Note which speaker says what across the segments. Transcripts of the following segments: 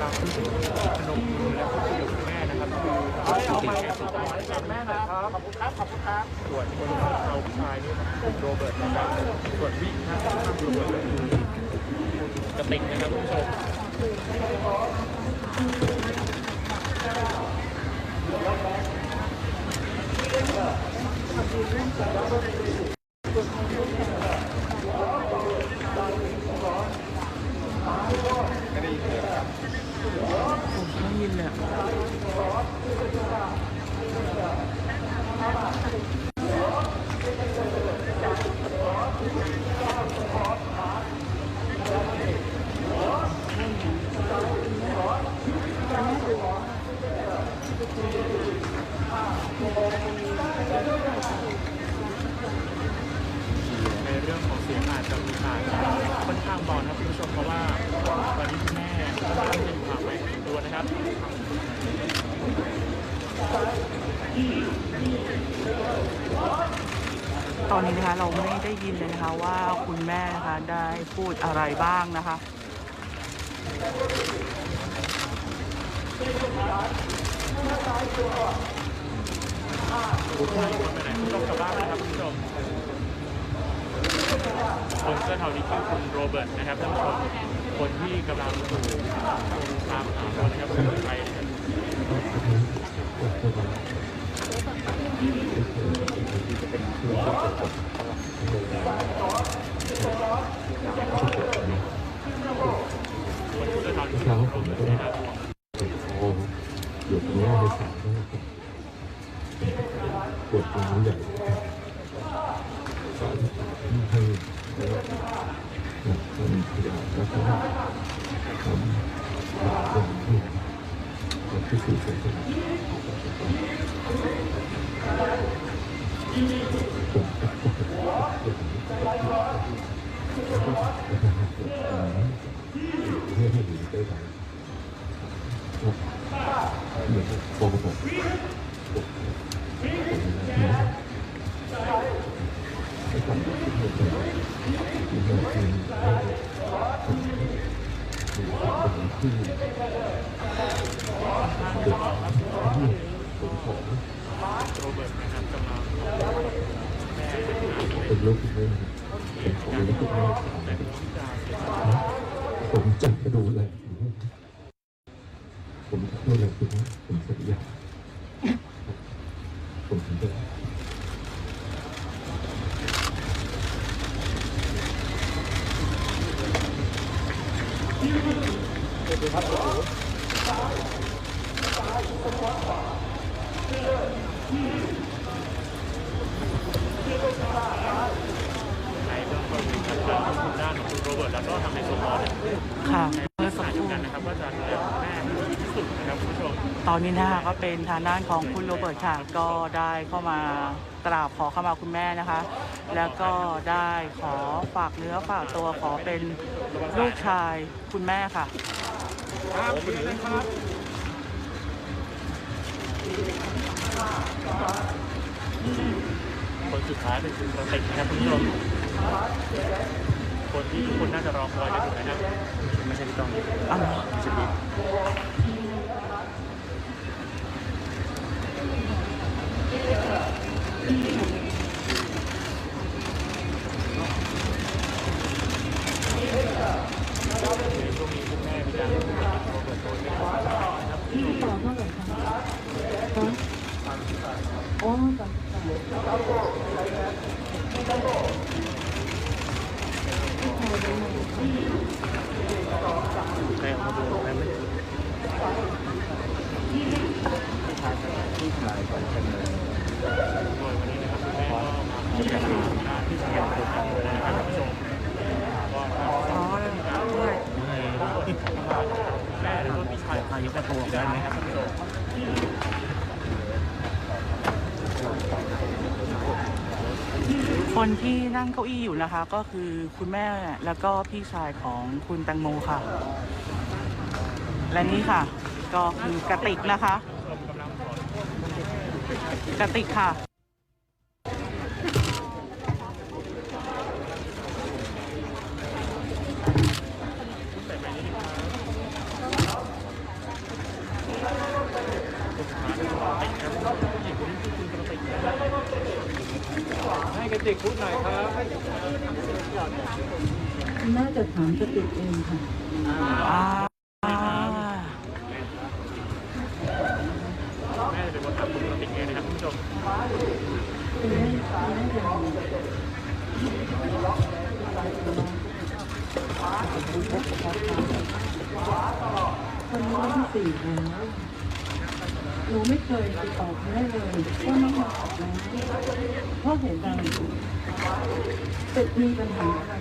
Speaker 1: คนที่กำลังพนมมือและพูดคุยกับคุณแม่นะครับคือคุณติ๊กแอนด์คุณแม่นะครับขอบคุณครับขอบคุณครับส่วนคนเราผู้ชายนี่คุณโรเบิร์ตนะครับส่วนวินะครับโรเบิร์ตก็คือกระติกนะครับคุณผู้ชม
Speaker 2: ไม่ได้ยินเลยครับ
Speaker 3: ผมได้ยินเลยอะ
Speaker 1: ในเรื่องของเสียงอาจจะมีขาดค่อนข้างเบานะครับคุณผู้ชมเพราะว่าตอนนี้คุณแม่กำลังจะอยู่ห่างไปตัวนะครับ
Speaker 3: ตอนนี้นะคะเราไม่ได้ยินเลยนะคะว่าคุณแม่นะคะได้พูดอะไรบ้างนะคะ
Speaker 1: ทุกคนไปไหนคุณ ต้องกลับบ้านนะครับคุณผู้ชมคนเสื้อเทานี้คือคุณโรเบิร์ตนะครับท่านผู้ชมคนที่กำลังถูกตามหาตัวนะครับคือใครนะครับคนเสื้อเทานี้คือคุณโรเบิร์ตนะครับ
Speaker 2: หยดตรงนี้ในสายด้วยปวดตรงนี้ใหญ่สายให้แล้วก็มีขยะแล้วก็ทำตรงที่ที่สื่อสารให้ให้ดีได้ไหม เหมือนโกหกผมขอ
Speaker 1: โรเบิร์ตนะครับกำลังแม่
Speaker 2: เป็นลูกแม่เป็นของลูกแม่
Speaker 1: แต่ที่จะเสียชีวิต
Speaker 2: ผมจะดูแล ผมจะดูแลคุณผมสัญญาผมสัญญา
Speaker 1: ในเบื้องต้นนะครับทางด้านของคุณโรเบิร์ตแล้วก็ทางในโซมอลเนี่ย
Speaker 3: ค่ะ
Speaker 1: ใน
Speaker 3: เมื่
Speaker 1: ลั
Speaker 3: อก
Speaker 1: ษ
Speaker 3: สัก
Speaker 1: ณะ
Speaker 3: ค
Speaker 1: เดียว
Speaker 3: รู่
Speaker 1: กันนะครับว่าจะดูแล
Speaker 3: ตอนนี้นะคะก็เป็นทางด้านของคุณโรเบิร์ตค่ะก็ได้เข้ามากราบขอเข้ามาคุณแม่นะคะ แล้วก็ได้ขอฝากเนื้อฝากตัวขอเป็นลูกชายคุณแม่ค่ะ
Speaker 1: คนสุดท้ายเป็นคุณกระติกนะครับคุณผู้ชมคนที่ทุกคนน่าจะรอคอยกันอยู่นะครับไม่ใช่พี่ต้อง
Speaker 3: อ๋อ
Speaker 1: ไม่ใช่พี่ในช่วงนี้คุณแม่มีการพูดกับโรเบิร์ตโดยไม่ต้องนะครับ ใครเอามาดูได้ไหมโดยวันนี้นะครับคุณแม่ก็มาพบกับทางด้านที่เชียงรายนะครับท่านผู้ชมก็ทาง
Speaker 3: อ๋อแล้วด้วย
Speaker 1: แม่แล้วก็พี่ชายอายุกระตัวได้ไหมครับท่านผู้ชม
Speaker 3: คนที่นั่งเก้าอี้อยู่นะคะ ก็คือคุณแม่แล้วก็พี่ชายของคุณแตงโมค่ะ และนี่ค่ะ ก็คือกระติกนะคะ
Speaker 1: ก
Speaker 3: ระติกค่ะ
Speaker 1: ติกพูดหน่อยครับ
Speaker 4: น่าจะถามกติกเองค่ะ
Speaker 3: อ่า
Speaker 1: แม่จะเป็นคนทำคุณกติกเองนะครับคุณผู้ชม
Speaker 4: คนนี้วันที่สี่แล้วหนูไม่เคยติดต่อเขาได้เลยว่าน้องมาออกแล้วเพราะเหตุใด เป็ดมีปัญหาอะไร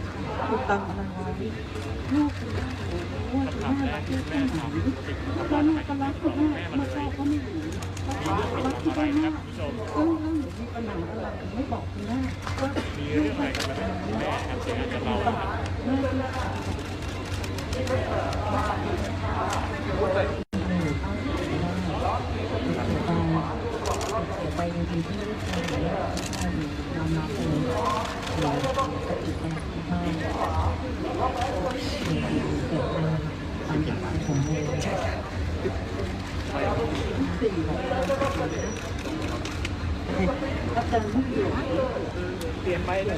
Speaker 4: ถูกตังอะไรไว้ลูกคุณแม่โอ้โหคุณแม่รักลูกแค่ไหนแล้วลูกก็รักคุณแม่เมื่อพ่อเขาไม่อยู่รักคุณแม่มากแล้วแล้วหนูมีปัญหาอะไรไม่บอกคุณแม่ว่า
Speaker 1: มีเรื่องอะไรกันไหมแม่ครับเสียงจะเบา
Speaker 4: แม่ที่ไปจริงๆที่ไม่ได้ทำยอมรับเลยเราสติแตกที่บ้านเกิดมาตามจากผมเลยสี่อาจารย์ไม่อยู่
Speaker 1: เตรียมไม้เลย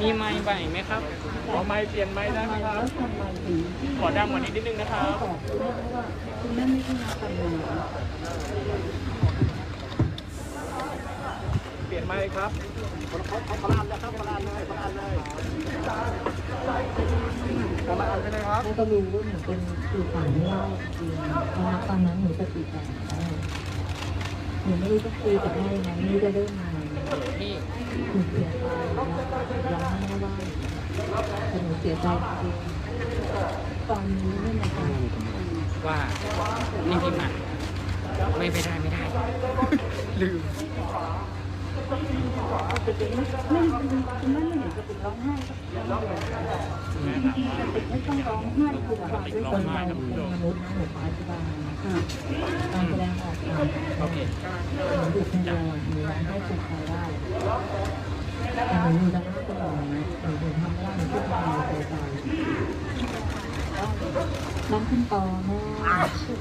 Speaker 5: มีไม้ใบไหมครับ
Speaker 1: ขอไม้เปลี่ยนไม้ได้ไหมครับ ขอดังกว่านี้นิดนึงนะครับ
Speaker 4: บอกคุณแม่ว่า คุณแม่ไม่ใช่นักการเมือง
Speaker 1: เปลี่ยนไม้ครับ
Speaker 4: แล้วก็รู้ว่าหนูเป็นสื่อสารไม่ได้จริงเพราะตอนนั้นหนูสติแตกหนูไม่รู้จะคุยกับแม่ยังไงไม่รู้จะเริ่มยังไงหนูเสียใจร้องไห้ว่าแต่หนูเสียใจจริงตอนนี้ไม่มาทำ
Speaker 5: ว่านี่พี่มาไม่ไปได้ไม่ได้ ลืม
Speaker 4: ไม่ไม่คุณแม่ไม่เห็นกระติกร้องไห้จริงๆกระติกไม่ต้องร้องไห้คือแบบด้วยคนเราเป็นมนุษย์นะหนูขออธิบายการแสดงออกทาง
Speaker 5: โอเค
Speaker 4: หนูดูคนเดียวหนูร้องไห้สุดใจได้แต่หนูอยู่ด้านหน้าตลอดนะหนูถึงทำไม่ได้หนูพูดมาหนูเสียใจ น้องขึ้นตอแม่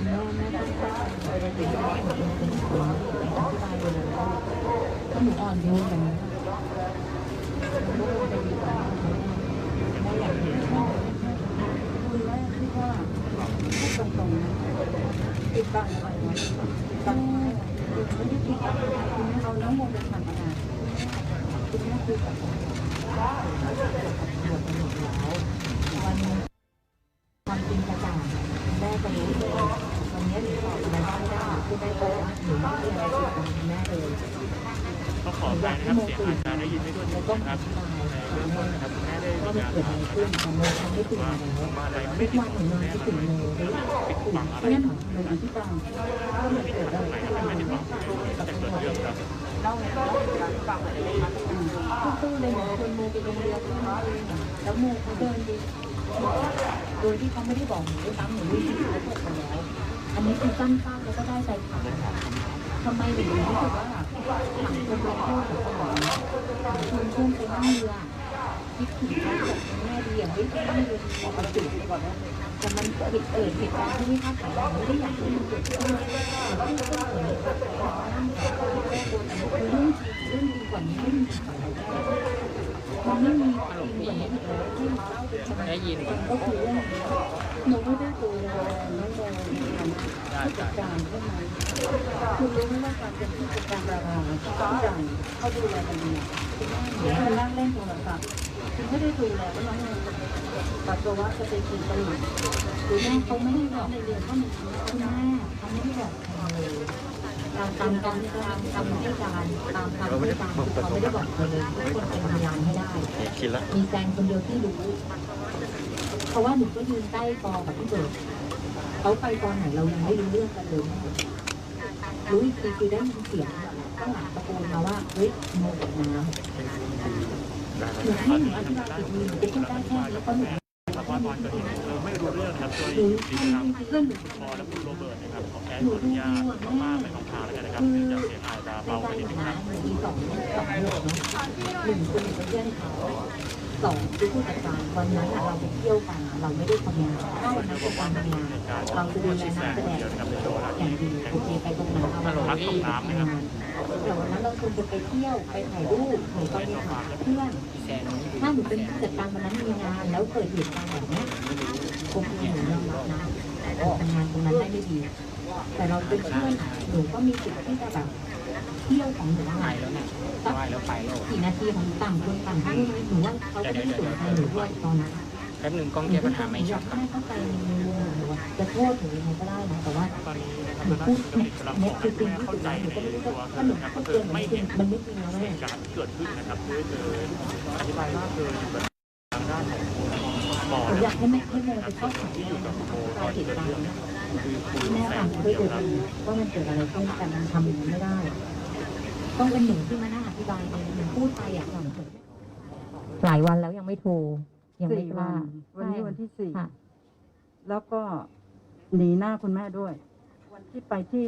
Speaker 4: แม่แม่ต้องการอะไรถึงแม่หนูเป็นคนอธิบายไปเลยถ้าหนูอ่อนโยนแบบนี้หนูก็คงจะดีกว่าแม่อยากเห็นแม่คือแม่ที่ว่าพูดตรงๆนะปิดบังอะไรไว้บังไม่ได้ปิดบังอะไรคุณแม่เอาน้ำมนต์ไปทำอะไรคุณแม่คุยกับผมบวชกันหมดแล้ววัน ก็
Speaker 1: ขอไปนะครับเสียงอาจจะได้ยินไม่ทั่วถึงนะครับ
Speaker 4: อธิบาย
Speaker 1: ในเองต้นนะครับคุณแม่ได้
Speaker 4: ว่า
Speaker 1: มี
Speaker 4: มัน
Speaker 1: การ
Speaker 4: เกิดอะไรขึ้นแต่โมทำไม่ถึง
Speaker 1: ว่า
Speaker 4: แล้ว
Speaker 1: มาอะไรไม่ติด
Speaker 4: วันหนูนอนคิดถึงโมด้วย
Speaker 1: ปิดบังอะไร
Speaker 4: เพราะฉะนั้วมันเกิดอะไร
Speaker 1: ไหน
Speaker 4: ขึ้น
Speaker 1: ไม่ติดบังแต่เกิดเรื่องครับ
Speaker 4: ตู้เลยเหมือนคนโมไปโรงเรียนแล้วโมเขาเดินดีโดยที่เขาไม่ได้บอกหนูด้วยซ้ำหนูรู้ที่เขาบอกไปแล้ว อันนี้คือสั้นๆแล้วก็ได้ใจขาดทำไมหนูรู้สึกว่าหลังคนเราพูดกับสมองช่วนช่วงไปนั่งเรือคิดถึงแม่ดีอย่างไม่ได้นั่งเรือปกติแต่มันเกิดเกิดเหตุการณ์ที่ไม่คาดฝันไม่ได้อยากให้มันเกิดขึ้นแต่ก็เหมือนนั่งแก้บนอันนี้คือเรื่องจริงเรื่องดีกว่านี้ไม่มีใคร มันไม่มีจริงกว่านี้อีกแล้วที่
Speaker 5: ได้ยิน
Speaker 4: ก็คือเรื่องนี้หนูไม่ได้ดูแลน้องโดนทำผู้จัดการใช่ไหมคุณรู้ไหมว่าการเป็นผู้จัดการดาราทุกอย่างเขาดูแลกันดีคุณแม่หนูคือนั่งเล่นโทรศัพท์คุณไม่ได้ดูแลว่าน้องโดนปัสสาวะจะไปกินตลิ่งหรือแม่เขาไม่ได้บอกในเรียนว่ามันคุณแม่เขาไม่ได้บอกใครเลยตามตามการตามคำให้การตามคำให้การเขาไม่ได้บอกครเลยทุกคนเป็นพยานให้ ได้
Speaker 2: คิดละ
Speaker 4: มีแฟนคนเดียวที่รู้ เพราะว่าหนูก็ยืนใกล้ปอกับพี่เบิร์ดเขาไปตอนไหนเรายังไม่รู้เรื่องกันเลยรู้อีกทีคือได้ยินเสียงข้างหลังตะโกนมาว่าเฮ้ยโมกับน้ำหนูให้หนูอธิบายอีกทีหนูจะพูดได้แค่นี้แล้วก็หนู
Speaker 1: ครับว่าตอนเกิดเหตุเราไม่รู้เรื่องนะครับโดย
Speaker 4: หนู
Speaker 1: ดี
Speaker 4: ให้
Speaker 1: ครับ
Speaker 4: เพื่อนหนู
Speaker 1: พอและคุณโร เบิร์ตนะครับขอแอนุญาตมากๆเป็นของทางแล้วกันนะครับเนื่องจากเสียงอาจจะเบาไปนิดนึงครับ
Speaker 4: หนึ่งคือเป็นเพื่อนเขาสองคือผู้จัดการวันนั้นเราไปเที่ยวกันเราไม่ได้ทำงานถ้าวันนั้นเป็นการทำงานเราจะดูแลนักแสดงอย่างดีโอเคไปตรงนั้นเราเราไม่ได้ทำงานแต่วันนั้นเราควรจะไปเที่ยวไปถ่ายรูปหนูก็ไปหาเพื่อนถ้าหนูเป็นผู้จัดการวันนั้นมีงานแล้วเกิดเหตุการณ์แบบนี้คงเป็นหนูยอมรับนะทำงานตรงนั้นได้ไม่ดี แต่เราเป็นเพื่อนอะหนูก็มีสิทธิ์ที่จะแบบเที่ยวของหนู
Speaker 5: ไป
Speaker 4: อะ
Speaker 5: แล้วเนี่ยไหวแล้วไปแล้ว
Speaker 4: กี่นาทีของต่างคนต่างที่รู้ไหมหนูว่าเขาก็ไม่สนใจหนูด้วยตอนนั้น
Speaker 5: แป๊บหนึ่งกล้องแก้ปัญหาไม่ชั
Speaker 4: ยา
Speaker 5: ดครับ
Speaker 4: เข้าใจในมุมหนูอะจะโทษหนูยังไงก็ได้นะแต่ว่า
Speaker 1: ตอนนี้นะครับ
Speaker 4: หนูพูด
Speaker 1: คุณกติกกำลังบ
Speaker 4: เนี่
Speaker 1: ย
Speaker 4: คือ
Speaker 1: ให้
Speaker 4: สิ่ง
Speaker 1: แม่
Speaker 4: ที่หนูก็ไม่รู้
Speaker 1: ว่า
Speaker 4: ถ้าหนูพูดเกิน
Speaker 1: ไม่
Speaker 4: มัน
Speaker 1: เห็น
Speaker 4: ไม่จริงแล้วแม่
Speaker 1: การเกิดขึ้นนะครับคืออธิบายมากเลยอทางด้านของคุณปอ
Speaker 4: หนู
Speaker 1: นะ
Speaker 4: อยากให้แม่ให้แม่ไปเข้าใจ
Speaker 1: ที่อยู่กับโบตอ
Speaker 4: นเหตุ
Speaker 1: กิด
Speaker 4: การ
Speaker 1: เรื่องณ์
Speaker 4: แม่
Speaker 1: แส
Speaker 4: ฟั
Speaker 1: ง
Speaker 4: ง
Speaker 1: คน
Speaker 4: ด้วย
Speaker 1: เดียว
Speaker 4: ตัว
Speaker 1: ครับ
Speaker 4: เองว่ามันเกิดอะไรขึ้นแต่มันทำอย่างนี้ไม่ได้ ต้องเป็นหนูที่มานั่งอธิบายเองหนูพูดไปอะหลายวันแล้วยังไม่โทรยังไม่
Speaker 6: สี่
Speaker 4: ก
Speaker 6: วั
Speaker 4: ล้าน
Speaker 6: วันนี้วันที่สี่
Speaker 4: ค่ะ
Speaker 6: แล้วก็หนีหน้าคุณแม่ด้วย วันที่ไปที่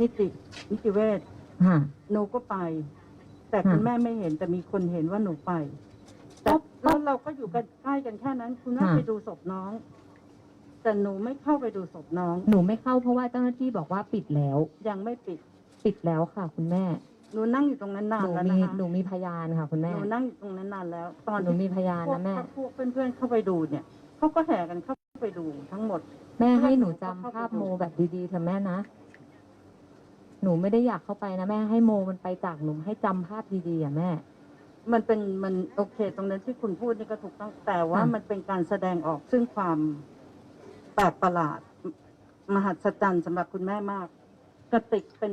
Speaker 6: นิตินิติเวช
Speaker 4: ค่ะ
Speaker 6: หนูก็ไป แต่
Speaker 4: ค่ะ
Speaker 6: คุณแม่ไม่เห็นแต่มีคนเห็นว่าหนูไปแต่
Speaker 4: ก็
Speaker 6: แล้วเราก็อยู่กันใกล้กันแค่นั้น คุณแม่
Speaker 4: ค่ะ
Speaker 6: ไปดูศพน้อง แต่หนูไม่เข้าไปดูศพน้อง
Speaker 4: หนูไม่เข้าเพราะว่าเจ้าหน้าที่บอกว่าปิดแล้ว
Speaker 6: ยังไม่ปิด
Speaker 4: ปิดแล้วค่ะ คุณแม่
Speaker 6: หนูนั่งอยู่ตรงนั้นนาน
Speaker 4: หนู
Speaker 6: แล้ว
Speaker 4: มี
Speaker 6: นะคะ
Speaker 4: หนูมีพยานค่ะ คุณ
Speaker 6: ห
Speaker 4: แม่
Speaker 6: นูนั่งอยู่ตรงนั้นนานแล้ว ตอน
Speaker 4: หนู
Speaker 6: ที่
Speaker 4: มีพยาน
Speaker 6: พวก
Speaker 4: นะแม่
Speaker 6: พวกเพื่อนๆเข้าไปดูเนี่ยเขาก็แห่กันเข้าไปดูทั้งหมด
Speaker 4: แม่ให้หนู
Speaker 6: เพื่อนหนูก็
Speaker 4: จำ
Speaker 6: เข้าไป
Speaker 4: ภาพ
Speaker 6: ดู
Speaker 4: โมแบบดีๆเถอะแม่นะ หนูไม่ได้อยากเข้าไปนะแม่ให้โมมันไปจากหนูให้จำภาพดีๆอะแม่
Speaker 6: มันเป็นมันโอเค ตรงนั้นที่คุณพูดนี่ก็ถูกต้องแต่ว่า
Speaker 4: ค่ะ
Speaker 6: มันเป็นการแสดงออกซึ่งความ แปลกประหลาด มหัศจรรย์สำหรับคุณแม่มากกระติกเป็น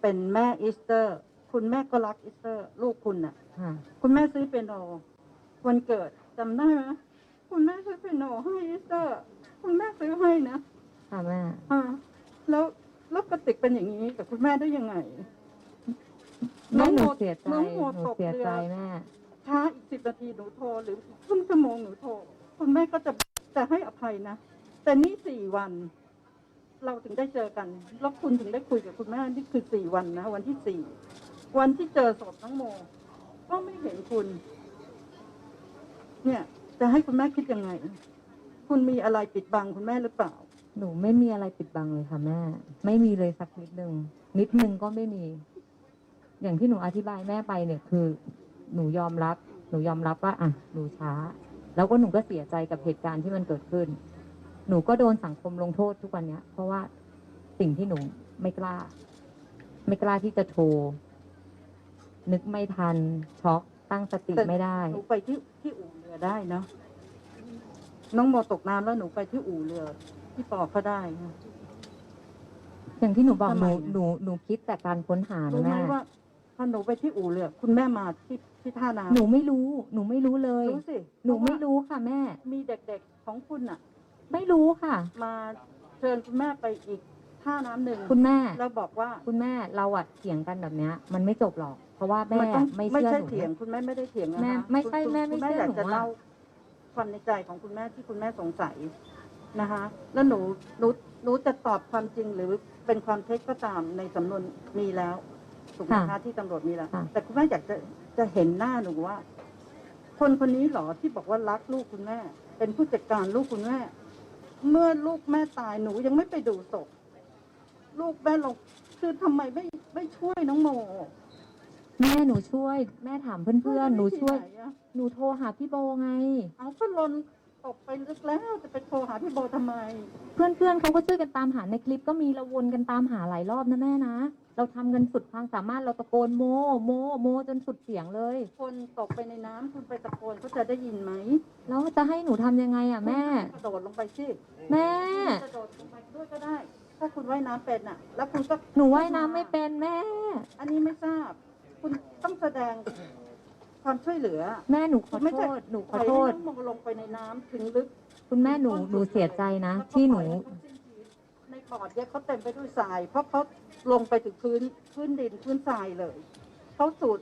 Speaker 6: เป็นแม่อีสเตอร์ คุณแม่ก็รักอีสเตอร์ ลูกคุณน่ะ
Speaker 4: ค่ะ
Speaker 6: คุณแม่ซื้อเปียโนวันเกิดจำได้ไหมคุณแม่ซื้อเปียโนให้อีสเตอร์ คุณแม่ซื้อให้นะ
Speaker 4: ค่ะแม่
Speaker 6: อ่าแล้วแล้วกระติกเป็นอย่างนี้กับคุณแม่ได้ยังไง
Speaker 4: แม่หนู
Speaker 6: โม
Speaker 4: เสียใจ
Speaker 6: น้องโม
Speaker 4: หนู
Speaker 6: ตก
Speaker 4: เสีย
Speaker 6: เรือ
Speaker 4: ใจแม่
Speaker 6: ช้าอีกสิบนาทีหนูโทรหรืออีกครึ่งชั่วโมงหนูโทรคุณแม่ก็จะจะให้อภัยนะ แต่นี่สี่วัน เราถึงได้เจอกันแล้วคุณถึงได้คุยกับคุณแม่นี่คือสี่วันนะวันที่สี่วันที่เจอศพน้องโม ก็ไม่เห็นคุณ เนี่ย จะให้คุณแม่คิดยังไง คุณมีอะไรปิดบังคุณแม่หรือเปล่า
Speaker 4: หนูไม่มีอะไรปิดบังเลยค่ะแม่ ไม่มีเลยสักนิดหนึ่งนิดหนึ่งก็ไม่มี อย่างที่หนูอธิบายแม่ไปเนี่ยคือ หนูยอมรับ หนูยอมรับว่า อะหนูช้า แล้วก็หนูก็เสียใจกับเหตุการณ์ที่มันเกิดขึ้น หนูก็โดนสังคมลงโทษทุกวันเนี้ย เพราะว่าสิ่งที่หนูไม่กล้า ไม่กล้าที่จะโทร นึกไม่ทันช็อกตั้งสติ
Speaker 6: แต่
Speaker 4: ไม่ได้
Speaker 6: หนูไปที่ที่อู่เรือได้เนาะน้องโมตกน้ำแล้วหนูไปที่อู่เรือ ที่ปอเขาได้นะ
Speaker 4: อย่างที่หนูบอก
Speaker 6: ทำ
Speaker 4: ห
Speaker 6: ไม
Speaker 4: นู
Speaker 6: อะ
Speaker 4: หนูหนูคิดแต่การค้นหา
Speaker 6: รู้
Speaker 4: นะ
Speaker 6: ไหม
Speaker 4: แม่
Speaker 6: ว่าพอหนูไปที่อู่เรือ คุณแม่มาที่ที่ท่าน้ำ
Speaker 4: หนูไม่รู้ หนูไม่รู้เลย
Speaker 6: รู้สิ
Speaker 4: หนูไม่
Speaker 6: เพาะ
Speaker 4: รู้ค่ะแม่
Speaker 6: ว่ามีเด็กๆของคุณน่ะ
Speaker 4: ไม่รู้ค่ะ
Speaker 6: มาเชิญคุณแม่ไปอีกท่าน้ำหนึ่ง
Speaker 4: คุณแม่
Speaker 6: แล้วบอกว่า
Speaker 4: คุณแม่เราอะเถียงกันแบบเนี้ย มันไม่จบหรอก เพราะว่าแม่
Speaker 6: นต้อง
Speaker 4: ไม่
Speaker 6: ไม่
Speaker 4: เชื่อ
Speaker 6: ใช่
Speaker 4: หนู
Speaker 6: เถียงคุณแม่ไม่ได้เถียงนะคะ
Speaker 4: แม่ไม่ใช่
Speaker 6: คุณ
Speaker 4: แม่ไม่
Speaker 6: คุณแม่
Speaker 4: เชื่อ
Speaker 6: อยาก
Speaker 4: หนู
Speaker 6: จะ
Speaker 4: อะ
Speaker 6: เล่าความในใจของคุณแม่ที่คุณแม่สงสัยนะคะ แล้วหนูหนูหนูจะตอบความจริงหรือเป็นความเท็จก็ตามในสำนวนมีแล้วถูกไหมคะที่ตำรวจมีแล้ว
Speaker 4: ค่ะ
Speaker 6: แต่คุณแม่อยากจะจะเห็นหน้าหนูว่า คนคนนี้เหรอที่บอกว่ารักลูกคุณแม่ เป็นผู้จัดการลูกคุณแม่ เมื่อลูกแม่ตายหนูยังไม่ไปดูศพลูกแม่ลงคือทำไมไม่ไม่ช่วยน้องโม
Speaker 4: แม่หนูช่วย แม่ถามเพื่อนๆหนูช่วย
Speaker 6: ที่ไอะ
Speaker 4: หนูโทรหาพี่โบไง
Speaker 6: เอาก็ลนตกไปลึกแล้วจะไปโทรหาพี่โบทำไม
Speaker 4: เพื่อนๆเขาก็ช่วยกันตามหาในคลิปก็มีเราวนกันตามหาหลายรอบนะแม่นะ เราทำกันสุดความสามารถเราตะโกนโม โม โมจนสุดเสียงเลย
Speaker 6: คนตกไปในน้ำคุณไปตะโกนเขาจะได้ยินไหม
Speaker 4: แล้วจะให้หนูทำยังไงอะแม่
Speaker 6: กระโดดลงไปสิ
Speaker 4: แม่
Speaker 6: กระโดดลงไปด้วยก็ได้ ถ้าคุณว่ายน้ำเป็นอะ แล้วคุณก็
Speaker 4: หนูว่ายน้ำไม่เป็นแม่
Speaker 6: อันนี้ไม่ทราบ คุณต้องแสดงความช่วยเหลือ
Speaker 4: แม่หนูข
Speaker 6: คุ
Speaker 4: อ
Speaker 6: ณไม่
Speaker 4: โท
Speaker 6: ใช่
Speaker 4: ษหนูข
Speaker 6: ปล่
Speaker 4: อยโท
Speaker 6: ให้
Speaker 4: ษ
Speaker 6: น้องโมลงไปในน้ำถึงลึก
Speaker 4: คุณแม่หนูหนูเสียใจนะ ที่หนู
Speaker 6: ใน ปอดเนี่ยเขาเต็มไปด้วยทราย เพราะเขาลงไปถึงพื้นพื้นดินพื้นทรายเลยเขาสูด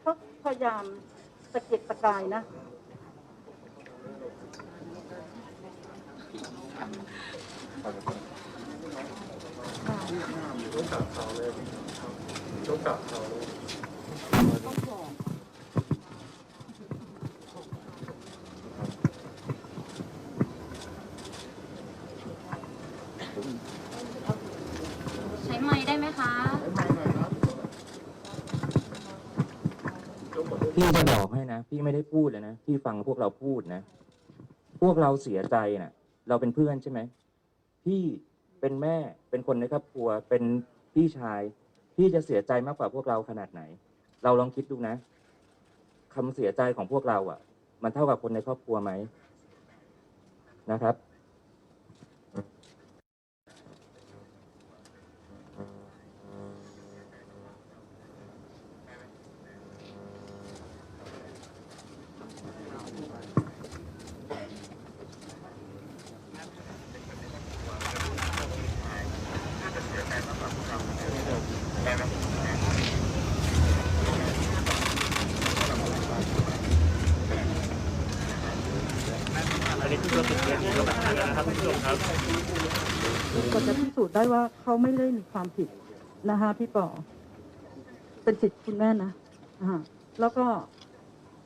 Speaker 6: เขาพยายามตะเกียกตะกายนะ
Speaker 1: ต้องกราบเขาเลยต้องกราบเขาเลย
Speaker 4: ใช้ไม้ได้ไหมคะ
Speaker 7: พี่จะบอกให้นะ พี่ไม่ได้พูดเลยนะพี่ฟังพวกเราพูดนะ พวกเราเสียใจนะเราเป็นเพื่อนใช่ไหมพี่เป็นแม่เป็นคนในครอบครัว เป็นพี่ชาย พี่จะเสียใจมากกว่าพวกเราขนาดไหน เราลองคิดดูนะคำเสียใจของพวกเราอะ มันเท่ากับคนในครอบครัวไหมนะครับ
Speaker 1: อันนี้คือเราติดเชื้อที่เราประทานแล้วนะครับคุณผู้ชมครับ
Speaker 6: ก็จะพิสูจน์ได้ ว่าเขาไม่ได้มีความผิดนะคะพี่ปอเป็นสิทธิ์คุณแม่นะอ่าแล้วก็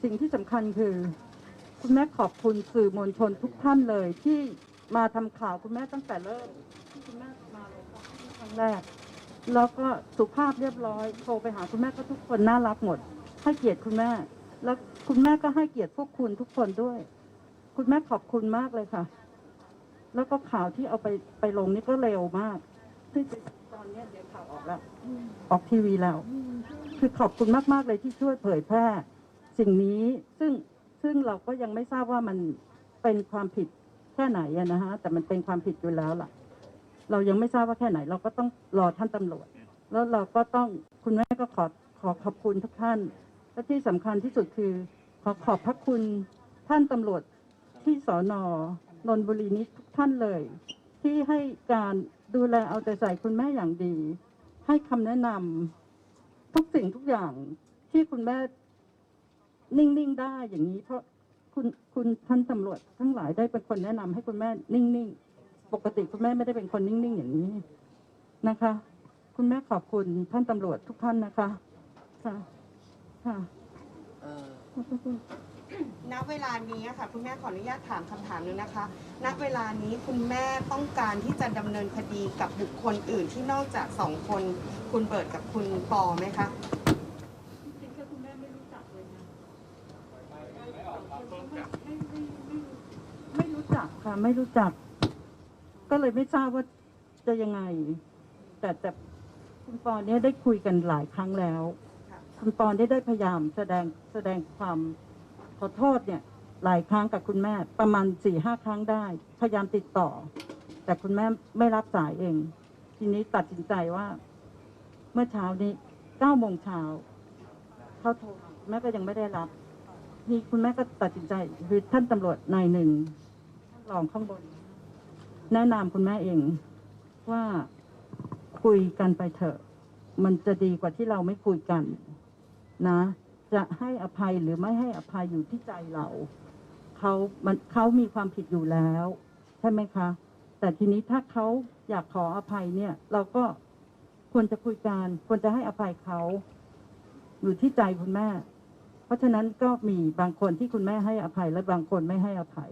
Speaker 6: สิ่งที่สำคัญคือ คุณแม่ขอบคุณสื่อมวลชนทุกท่านเลย ที่มาทำข่าวคุณแม่ตั้งแต่เริ่มที่คุณแม่มาลงครั้งแรก แล้วก็สุภาพเรียบร้อยโทรไปหาคุณแม่ก็ทุกคนน่ารักหมด ให้เกียรติคุณแม่ แล้วคุณแม่ก็ให้เกียรติพวกคุณทุกคนด้วย คุณแม่ขอบคุณมากเลยค่ะ แล้วก็ข่าวที่เอาไปไปลงนี่ก็เร็วมาก ที่ตอนนี้เดี๋ยวข่าวออกแล้ว ออกทีวีแล้ว คือขอบคุณมาก ๆ เลยที่ช่วยเผยแพร่ สิ่งนี้ซึ่งซึ่งเราก็ยังไม่ทราบว่ามันเป็นความผิดแค่ไหนนะฮะ แต่มันเป็นความผิดอยู่แล้วล่ะ เรายังไม่ทราบว่าแค่ไหน เราก็ต้องรอท่านตำรวจ แล้วเราก็ต้องคุณแม่ก็ขอขอขอบคุณทุกท่าน และที่สำคัญที่สุดคือ ขอขอบพระคุณท่านตำรวจที่สอนอนนบุรีนี้ทุกท่านเลย ที่ให้การ ดูแลเอาใจใส่คุณแม่อย่างดี ให้คำแนะนำทุกสิ่งทุกอย่างที่คุณแม่นิ่งๆได้อย่างนี้เพราะคุณคุณท่านตำรวจทั้งหลายได้เป็นคนแนะนำให้คุณแม่นิ่งๆปกติคุณแม่ไม่ได้เป็นคนนิ่งๆอย่างนี้นะคะ คุณแม่ขอบคุณท่านตำรวจทุกท่านนะคะ ค่ะ ค่ะ
Speaker 8: ณเวลานี้อะค่ะคุณแม่ขออนุญาตถามคำถามหนึงนะคะ ณเวลานี้คุณแม่ต้องการที่จะดำเนินคดีกับบุคคลอื่นที่นอกจากสองคนคุณเบิร์ดกับคุณปอไหมคะ
Speaker 6: จริงๆคุณแม่ไม่รู้จักเลยนะไม่รู้จักค่ะไม่รู้จัก ก็เลยไม่ทราบว่าจะยังไง แต่แต่คุณปอเนี่ยได้คุยกันหลายครั้งแล้ว
Speaker 8: ค่ะ
Speaker 6: คุณปอได้ได้พยายามแสดงแสดงความข อโทษเนี่ยหลายครั้งกับคุณแม่ประมาณสี่ห้าครั้งได้ พยายามติดต่อ แต่คุณแม่ไม่รับสายเอง ทีนี้ตัดสินใจว่า เมื่อเช้านี้เก้าโมงเช้าเขาโทรแม่ก็ยังไม่ได้รับนี่คุณแม่ก็ตัดสินใจคือท่านตำรวจนายหนึ่งท่านรองข้างบน แนะนำคุณแม่เอง ว่าคุยกันไปเถอะ มันจะดีกว่าที่เราไม่คุยกัน นะ จะให้อภัยหรือไม่ให้อภัยอยู่ที่ใจเราเขามันเขามีความผิดอยู่แล้วใช่ไหมคะ แต่ทีนี้ถ้าเขาอยากขออภัยเนี่ย เราก็ควรจะคุยกันควรจะให้อภัยเขาอยู่ที่ใจคุณแม่ เพราะฉะนั้นก็มีบางคนที่คุณแม่ให้อภัย และบางคนไม่ให้อภัย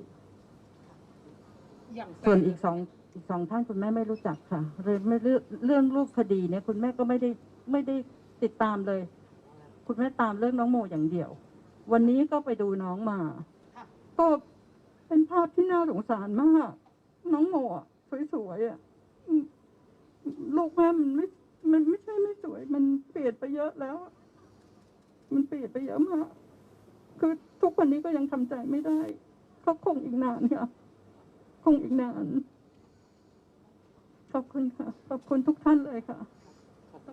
Speaker 6: ส่วนอีกสองอีกสองท่านคุณแม่ไม่รู้จักค่ะเรื่องไม่เรื่องเรื่องรูปคดีเนี่ย คุณแม่ก็ไม่ได้ไม่ได้ติดตามเลย คุณแม่ตามเรื่องน้องโมอย่างเดียว วันนี้ก็ไปดูน้องมา
Speaker 8: ค่ะ
Speaker 6: ก็เป็นภาพที่น่าสงสารมาก น้องโมอะสวยๆอะอืมลูกแม่มันไม่ มันไม่ใช่ไม่สวย มันเปลี่ยนไปเยอะแล้วอะมันเปลี่ยนไปเยอะมาก คือทุกวันนี้ก็ยังทำใจไม่ได้เขาคงอีกนานค่ะคงอีกนาน ขอบคุณค่ะ ขอบคุณทุกท่านเลยค่ะ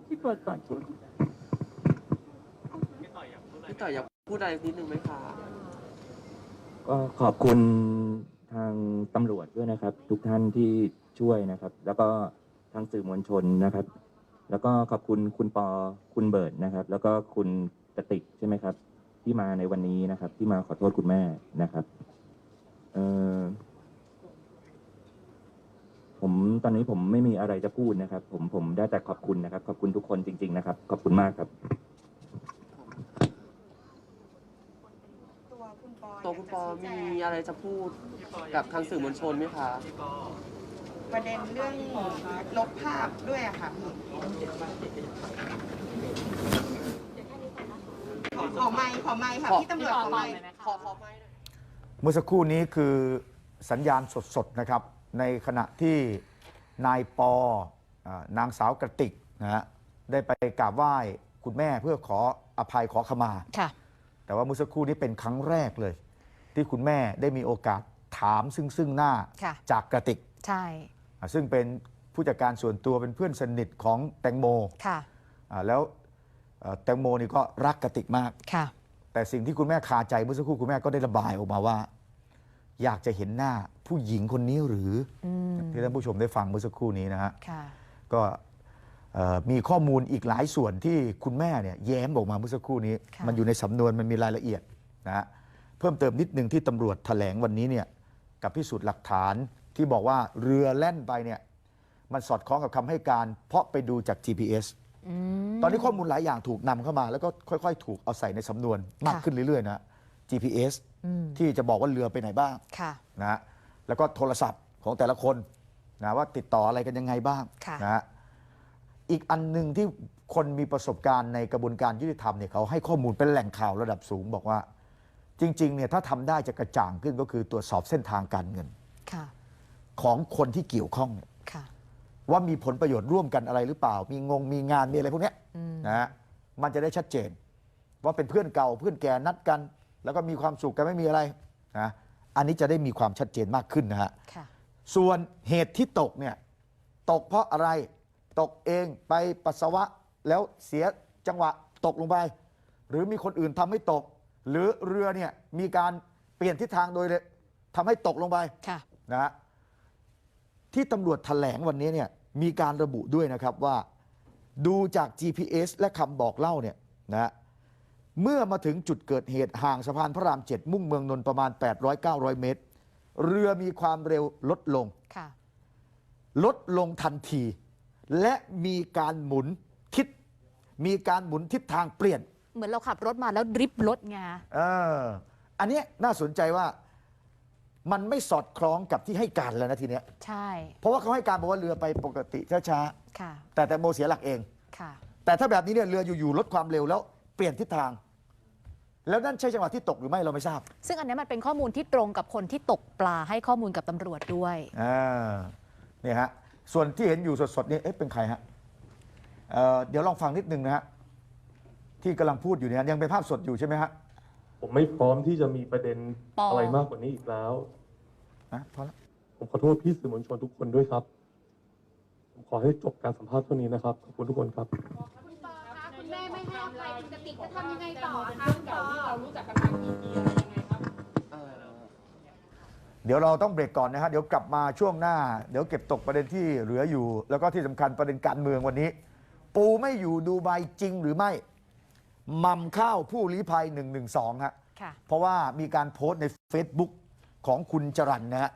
Speaker 6: ที่เปิดปากพูดพี่
Speaker 5: พี่ต่อยอยากพูดอะไรนิดนึงไหมคะ
Speaker 7: ก็ขอบคุณทางตำรวจด้วยนะครับ ทุกท่านที่ช่วยนะครับ แล้วก็ทางสื่อมวลชนนะครับ แล้วก็ขอบคุณคุณปอคุณเบิร์ดนะครับ แล้วก็คุณกติกใช่ไหมครับ ที่มาในวันนี้นะครับ ที่มาขอโทษคุณแม่นะครับเออผมตอนนี้ผมไม่มีอะไรจะพูดนะครับ ผมผมได้แต่ขอบคุณนะครับ ขอบคุณทุกคนจริง ๆ นะครับ ขอบคุณมากครับ
Speaker 8: ตัว คุณปอ
Speaker 5: ตัวคุณปอ
Speaker 8: อยากจะ
Speaker 5: มี
Speaker 8: ชี้แจง
Speaker 5: อะไรจะพูดกับทางสื่อมวลชนไหมคะ
Speaker 8: ประเด็นเรื่องลบภาพด้วยอะค่ะพี่ขอไมค์ขอไมค์ค่ะพี่ตำรวจขอไมค์
Speaker 5: ขอขอไม้หน่อย
Speaker 9: เมื่อสักครู่นี้คือสัญญาณสดๆนะครับ ในขณะที่นายปออ่านางสาวกระติกนะฮะได้ไปกราบไหว้คุณแม่เพื่อขออภัยขอขมา
Speaker 4: ค่ะ
Speaker 9: แต่ว่าเมื่อสักครู่นี้เป็นครั้งแรกเลย ที่คุณแม่ได้มีโอกาสถามซึ่งซึ่งหน้า
Speaker 4: ค่ะ
Speaker 9: จากกระติก
Speaker 4: ใช่
Speaker 9: อ่าซึ่งเป็นผู้จัดการส่วนตัวเป็นเพื่อนสนิทของแตงโม
Speaker 4: ค่ะ
Speaker 9: อ่าแล้วเอ่อแตงโมนี่ก็รักกระติกมาก
Speaker 4: ค่ะ
Speaker 9: แต่สิ่งที่คุณแม่คาใจเมื่อสักครู่คุณแม่ก็ได้ระบายออกมาว่า อยากจะเห็นหน้าผู้หญิงคนนี้หรือ
Speaker 4: อืม
Speaker 9: ที่ท่านผู้ชมได้ฟังเมื่อสักครู่นี้นะฮะ
Speaker 4: ค่ะ
Speaker 9: ก็เอ่อ มีข้อมูลอีกหลายส่วนที่คุณแม่เนี่ยแย้มออกมาเมื่อสักครู่นี้
Speaker 4: ค่ะ
Speaker 9: มันอยู่ในสำนวนมันมีรายละเอียดนะฮะเพิ่มเติมนิดนึงที่ตำรวจแถลงวันนี้เนี่ยกับพิสูจน์หลักฐานที่บอกว่าเรือแล่นไปเนี่ยมันสอดคล้องกับคำให้การ เพราะไปดูจาก GPS
Speaker 4: อืม
Speaker 9: ตอนนี้ข้อมูลหลายอย่างถูกนำเข้ามา แล้วก็ค่อยๆ ถูกเอาใส่ในสำนวนมาก
Speaker 4: ค่ะ
Speaker 9: ขึ้นเรื่อยๆนะ GPS
Speaker 4: อืม
Speaker 9: ที่จะบอกว่าเรือไปไหนบ้าง
Speaker 4: ค่ะ
Speaker 9: นะฮะแล้วก็โทรศัพท์ของแต่ละคนนะว่าติดต่ออะไรกันยังไงบ้าง
Speaker 4: ค่ะ
Speaker 9: นะฮะ อีกอันหนึ่งที่คนมีประสบการณ์ในกระบวนการยุติธรรมเนี่ยเขาให้ข้อมูลเป็นแหล่งข่าวระดับสูงบอกว่า จริงๆเนี่ยถ้าทำได้จะกระจ่างขึ้นก็คือตรวจสอบเส้นทางการเงิน
Speaker 4: ค่ะ
Speaker 9: ของคนที่เกี่ยวข้องเนี่ย
Speaker 4: ค่ะ
Speaker 9: ว่ามีผลประโยชน์ร่วมกันอะไรหรือเปล่า มีงงมีงานมีอะไรพวกเนี้ย
Speaker 4: อืม
Speaker 9: นะฮะมันจะได้ชัดเจน ว่าเป็นเพื่อนเก่าเพื่อนแก่นัดกัน แล้วก็มีความสุขกันไม่มีอะไรนะอันนี้จะได้มีความชัดเจนมากขึ้นนะฮะ
Speaker 4: ค่ะ
Speaker 9: ส่วนเหตุที่ตกเนี่ย ตกเพราะอะไร ตกเองไปปัสสาวะแล้วเสียจังหวะตกลงไป หรือมีคนอื่นทำให้ตก หรือเรือเนี่ยมีการเปลี่ยนทิศทางโดยเลยทำให้ตกลงไป
Speaker 4: ค่ะ
Speaker 9: นะฮะที่ตำรวจแถลงวันนี้เนี่ยมีการระบุด้วยนะครับว่า ดูจาก GPS และคำบอกเล่าเนี่ยนะฮะเมื่อมาถึงจุดเกิดเหตุห่างสะพานพระราม7มุ่งเมืองนนท์ประมาณ 800-900 เมตร เรือมีความเร็วลดลง
Speaker 4: ค่ะ
Speaker 9: ลดลงทันที และมีการหมุนทิศมีการหมุนทิศทางเปลี่ยน
Speaker 4: เหมือนเราขับรถมาแล้วดริฟต์รถไง
Speaker 9: เอออันเนี้ยน่าสนใจว่ามันไม่สอดคล้องกับที่ให้การแล้วนะทีเนี้ย
Speaker 4: ใช่
Speaker 9: เพราะว่าเขาให้การบอกว่าเรือไปปกติช้า
Speaker 4: ค่ะ
Speaker 9: ๆแต่แตงโมเสียหลักเอง
Speaker 4: ค่ะ
Speaker 9: แต่ถ้าแบบนี้เนี่ยเรืออยู่ๆลดความเร็วแล้วเปลี่ยนทิศทาง แล้วนั่นใช่จังหวะที่ตกหรือไม่เราไม่ทราบ
Speaker 4: ซึ่งอันเนี้ยมันเป็นข้อมูลที่ตรงกับคนที่ตกปลาให้ข้อมูลกับตำรวจด้วย
Speaker 9: อ่าเนี่ยฮะ ส่วนที่เห็นอยู่สดๆนี่เอ๊ะเป็นใครฮะเอ่อเดี๋ยวลองฟังนิดนึงนะฮะที่กำลังพูดอยู่เนี่ยยังเป็นภาพสดอยู่ใช่ไหมฮะ
Speaker 10: ผมไม่พร้อมที่จะมีประเด็น
Speaker 4: ปออ
Speaker 10: อะไรมากกว่านี้อีกแล้ว
Speaker 9: นะพอแล้ว
Speaker 10: ผมขอโทษพี่สื่อมวลชนทุกคนด้วยครับ ผมขอให้จบการสัมภาษณ์เท่านี้นะครับ ขอบคุณทุกคนครับ
Speaker 11: คุณปอคะคุณแม่ไม่ให้อภัยคุณกติกจะทำยังไงต่อคะคุณปอ เรารู้จักกันมากี่ปีอะไรยังไงครับ
Speaker 5: เออ
Speaker 9: เดี๋ยวเราต้องเบรกก่อนนะฮะเดี๋ยวกลับมาช่วงหน้า เดี๋ยวเก็บตกประเด็นที่เหลืออยู่ แล้วก็ที่สำคัญประเด็นการเมืองวันนี้ ปูไม่อยู่ดูใบจริงหรือไม่มัมข้าวผู้ลี้ภัย 112ฮะ
Speaker 4: ค่ะ
Speaker 9: เพราะว่ามีการโพสต์ใน Facebook ของคุณจรันนะฮะ